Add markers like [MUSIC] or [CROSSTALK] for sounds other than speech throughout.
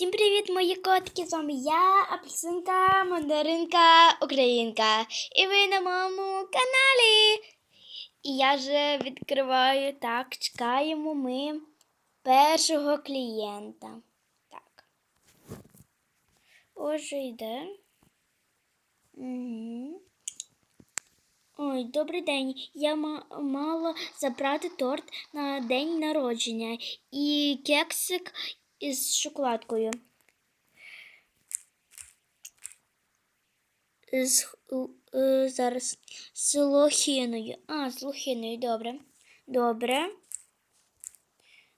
Всім привіт, мої котики! З вами я, апельсинка, мандаринка, українка. І ви на моєму каналі. І я вже відкриваю так, чекаємо ми першого клієнта. Так. Отже, йде. Угу. Ой, добрий день. Я мала забрати торт на день народження і кексик із шоколадкою. З, е, зараз з лохіною. А, з лохіною, добре. Добре.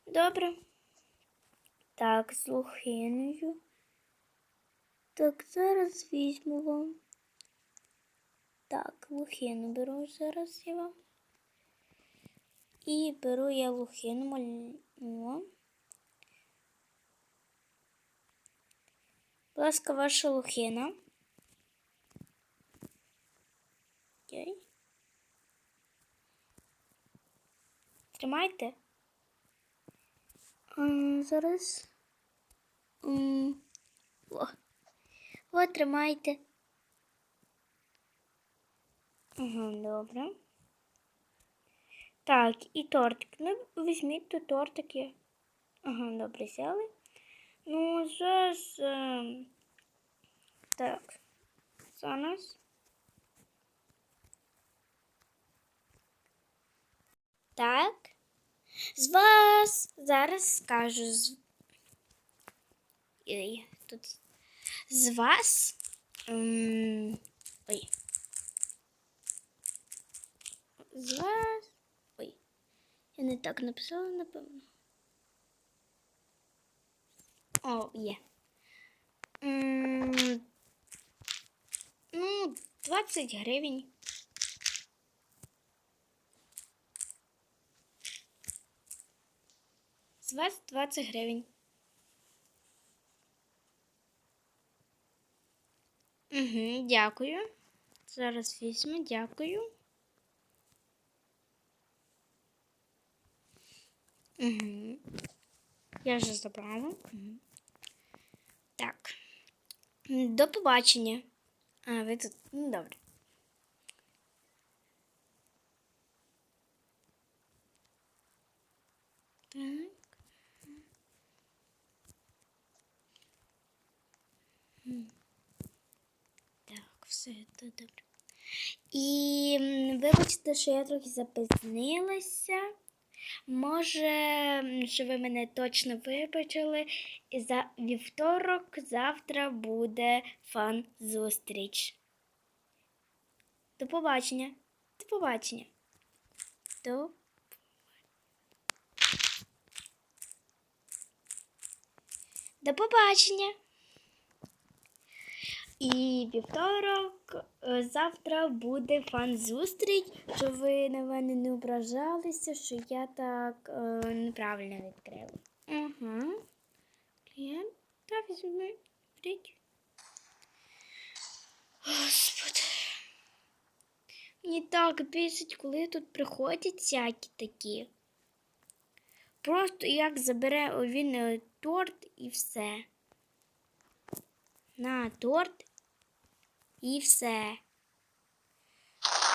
Добре. Так, з лохиною. Так, зараз візьму вам. Так, лухину беру зараз я вам. І беру я лухину малюю. Ласка, ваша лухина. Окей. Тримайте. М, Зараз. М, О, О, тримайте. Ага, добре. Так, і тортик. Ну, візьміть тут тортики. Ага, добре, взяли. Ну, зараз. ем, Так. Зараз. Так. З вас зараз скажу. Ой, тут. З вас. ем, Ой. З вас. Ой. Я не так написала, напевно. О, є. М, Ну, 20 гривень. З вас 20 гривень. Угу, дякую. Зараз візьму, дякую. Угу. Я вже забрала. Угу. Так. До побачення. А, ви тут. Ну, добре. Так. Так, все це добре. І вибачте, що я трохи запізнилася. Може, що ви мене точно вибачили. І за вівторок завтра буде фан-зустріч. До побачення. До побачення. До До побачення. І вівторок е, завтра буде фан-зустріч, щоб ви на мене не ображалися, що я так е, неправильно відкрила. Угу. Клієнт, та візьми. Беріть. Господи. Мені так бісить, коли тут приходять всякі такі. Просто як забере він е, торт і все. На торт і все.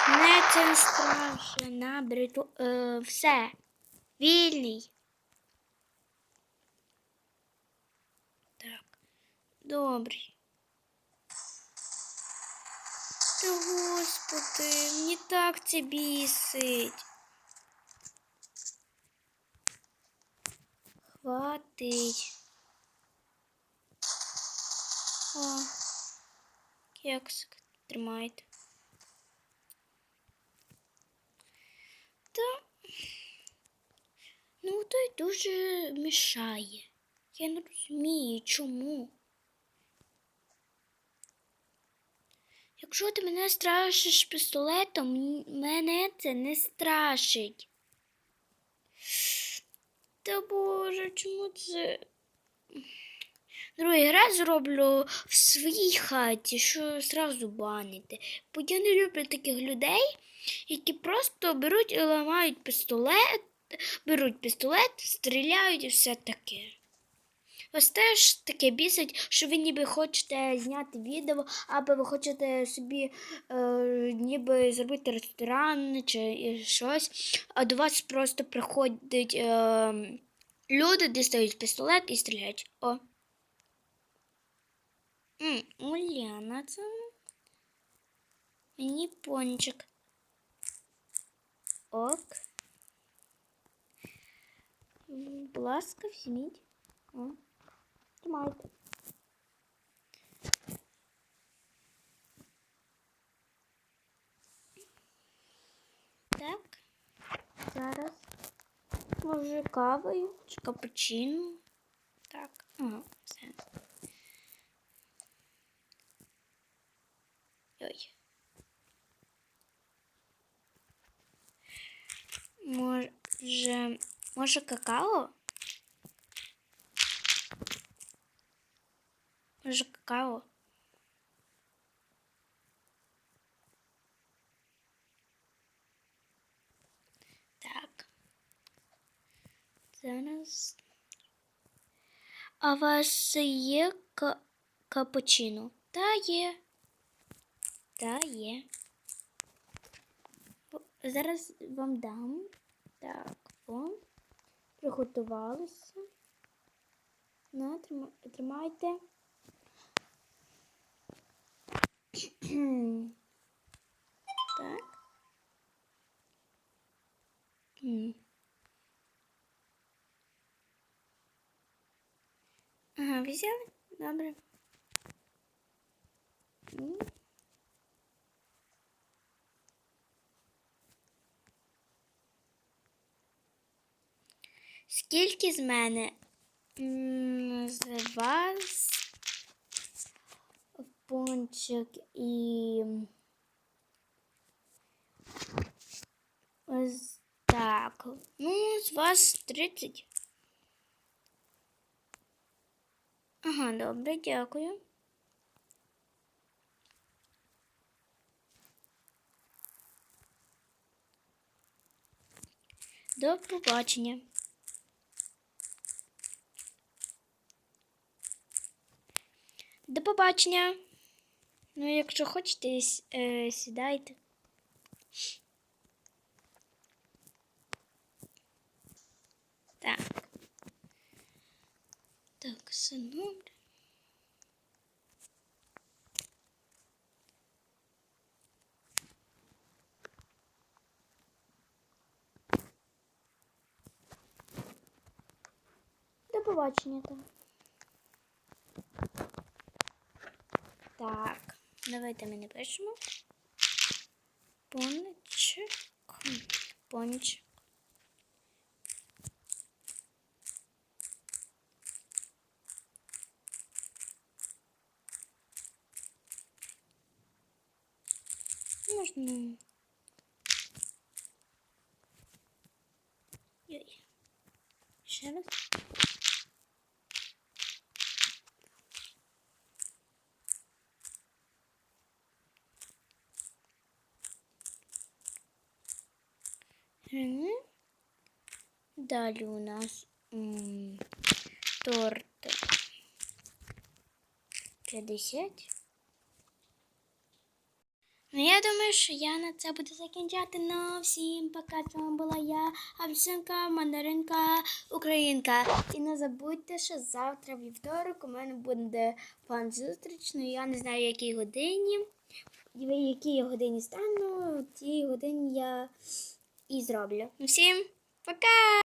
Не це страшно, на бриту. Е, все. Вільний. Так. Добрий. Та господи, мені так це бісить. Хватить. О, кексик тримайте. Та, ну той дуже мішає. Я не розумію, чому. Якщо ти мене страшиш пістолетом, мене це не страшить. Та боже, чому це? Другий раз зроблю в своїй хаті, що зразу банити. Бо я не люблю таких людей, які просто беруть і ламають пістолет, беруть пістолет, стріляють і все таке. Вас теж таке бісить, що ви ніби хочете зняти відео, або ви хочете собі е, ніби зробити ресторан чи щось, а до вас просто приходять е, люди, дістають пістолет і стріляють. О. М, Уляна, це мені пончик. Ок. М, Будь ласка, візьміть. О. Тримайте. Так. Зараз. Може кавою чи капучино. Так. Ага, все. Може, може какао? Може какао? Так. Зараз. А у вас є ка- капучино? Та є. Та є. Бо- Зараз вам дам. Так, о. Приготувалися. На, трима- тримайте. [CLEARS THROAT] так. Ага, взяли? Добре. Скільки з мене? З вас пончик і ось так. Ну, з вас 30. Ага, добре, дякую. До побачення. До побачення. Ну, якщо хочете, е, сідайте. Так. Так, синок. До побачення там. Так, давайте ми напишемо. Пончик. Пончик. Можна. Ой. Ще раз. Далі у нас м, торт 50. Ну, я думаю, що я на це буду закінчати. Ну, всім пока. З вами була я, Апсинка, мандаринка, українка. І не забудьте, що завтра, вівторок, у мене буде план зустріч. Ну, я не знаю, якій годині. В якій годині стану, в тій годині я і зроблю. Всім пока!